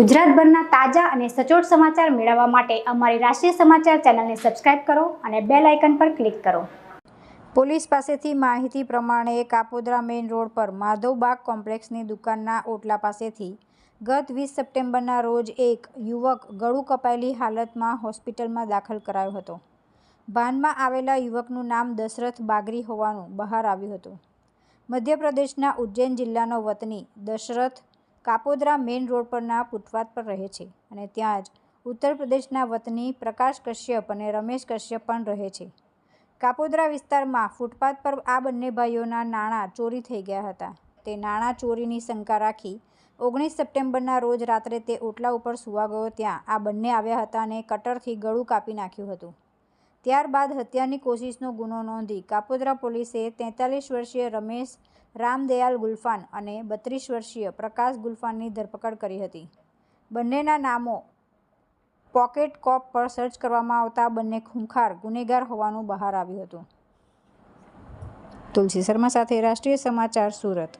ગુજરાતભરના તાજા અને સચોટ સમાચાર મેળવવા માટે અમારી રાષ્ટ્રીય સમાચાર ચેનલને સબસ્ક્રાઇબ કરો અને બેલ આઇકન પર ક્લિક કરો. પોલીસ પાસેથી માહિતી પ્રમાણે કાપોદ્રા મેઇન રોડ પર માધવબાગ કોમ્પ્લેક્સની દુકાનના ઓટલા પાસેથી ગત વીસ સપ્ટેમ્બરના રોજ એક યુવક ગળું કપાયેલી હાલતમાં હોસ્પિટલમાં દાખલ કરાયો હતો. ભાનમાં આવેલા યુવકનું નામ દશરથ બાગરી હોવાનું બહાર આવ્યું હતું. મધ્યપ્રદેશના ઉજ્જૈન જિલ્લાનો વતની દશરથ કાપોદ્રા મેઇન રોડ પરના ફૂટપાથ પર રહે છે અને ત્યાં જ ઉત્તર પ્રદેશના વતની પ્રકાશ કશ્યપ અને રમેશ કશ્યપ પણ રહે છે. કાપોદ્રા વિસ્તારમાં ફૂટપાથ પર આ બંને ભાઈઓના નાણાં ચોરી થઈ ગયા હતા. તે નાણાં ચોરીની શંકા રાખી ઓગણીસ સપ્ટેમ્બરના રોજ રાત્રે તે ઓટલા ઉપર સુવા ગયો ત્યાં આ બંને આવ્યા હતા અને કટરથી ગળું કાપી નાખ્યું હતું. ત્યારબાદ હત્યાની કોશિશનો ગુનો નોંધી કાપોદ્રા પોલીસે તેતાલીસ વર્ષીય રમેશ રામદયાલ ગુલફાન અને બત્રીસ વર્ષીય પ્રકાશ ગુલફાનની ધરપકડ કરી હતી. બંનેના નામો પોકેટ કોપ પર સર્ચ કરવામાં આવતા બંને ખૂંખાર ગુનેગાર હોવાનું બહાર આવ્યું હતું. તુલસી શર્મા સાથે રાષ્ટ્રીય સમાચાર સુરત.